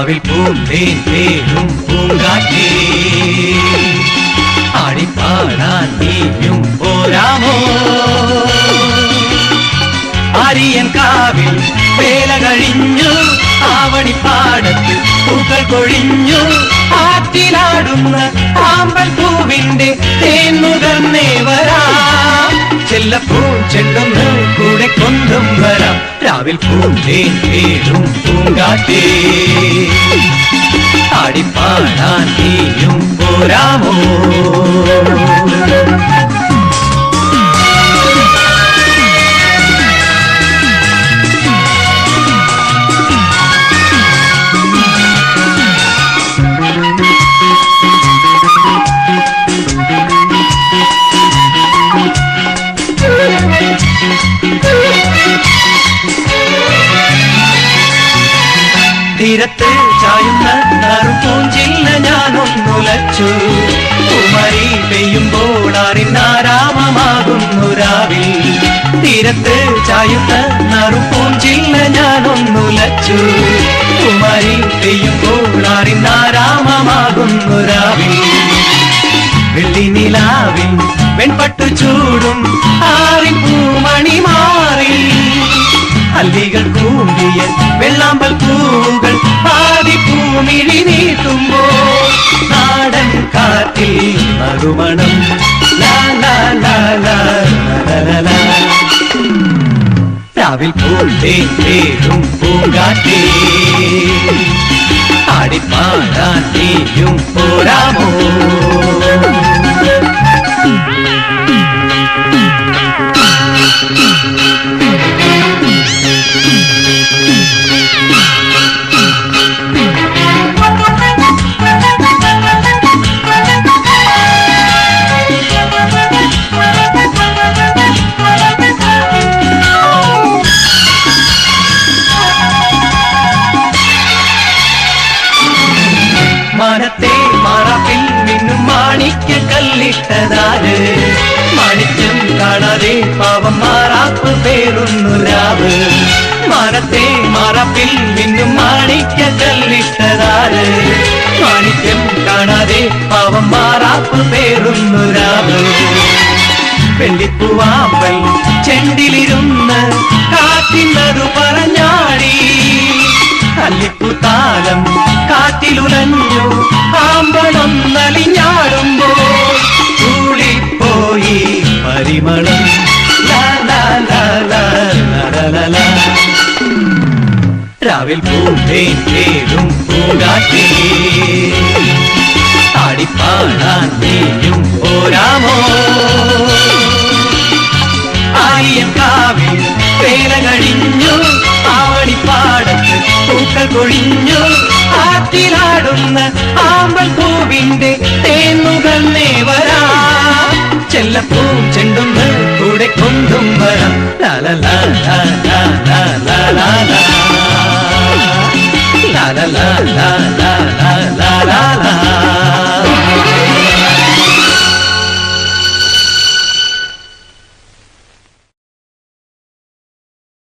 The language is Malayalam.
രാവിൽ പൂന്തേൻ പേരും പൂങ്കാറ്റേ ആടിപ്പാടാൻ നീയും പോരാമോ? അരിയൻ കാവിൽ വേല കഴിഞ്ഞു ആവണിപ്പാടത്ത് പൂക്കൾ കൊഴിഞ്ഞു. ആറ്റിലാടുന്ന ആമ്പൽ പൂവിന്റെ തേന്നുകന്നേ വരാം. ചെല്ലപ്പൂൻ ചെണ്ടൊന്ന് കൂടെ കൊന്തും വരാം. രാവിൽ പൂന്തേൻ പേരും പൂങ്കാറ്റേ പാടി പാടാൻ നീയും പോരാമോ? തീരത്ത് ചായുന്ന നറുപൂഞ്ചില്ല ഞാനൊന്നുലച്ചു കുമരി പെയ്യുമ്പോൾ അറിഞ്ഞാരാമമാകുന്നു രാവിൽ. തീരത്ത് ചായുന്ന നറുപൂഞ്ചില്ല ഞാനൊന്നുലച്ചു കുമരി പെയ്യുമ്പോൾ അറിഞ്ഞാരാമമാകുന്നു രാവിൽ. വെള്ളി നിലാവിൽ വെൺപട്ടു ചൂടും ആറിൻ പൂമണി മാറി அல்லிகள் கூம்பிய வெள்ளாம்பல் பூங்கள் பாதி பூமிழி நீட்டும்போ. நாடன் காற்றில் மறுமணம். ராவில் போட்டே தேடும் பூங்காட்டே ஆடிப்பாடா நீயும் போராமோ കല്ലിട്ടതാര് മണിക്കും കാണാതെ പാവം മാറാപ്പ് പേറുന്നു രാവ്. മനത്തെ മറപ്പിൽ നിന്നും മാണിക്ക കല്ലിട്ടതാര് മാണിക്യം കാണാതെ പാവം മാറാപ്പ് പേറുന്നു രാവ്. വെള്ളിപ്പൂവാമ്പൽ ചെണ്ടിലിരുന്ന് കാറ്റിനതു പരിമളം രാവിൽ പൂവേൻ പേരും പൂങ്കാറ്റേ ആടിപ്പാടാൻ നീയും പോരാമോ? ആയിരം കാവിൽ വേല കഴിഞ്ഞു. ആവണിപ്പാടത്ത് പൂക്കൾ കൊഴിഞ്ഞു ആറ്റിലാടുന്ന ആമ്പൽ പൂവിന്റെ തേന്നുകൾ നേവരാ. ചെല്ലപ്പൂ ചെണ്ട la la la la la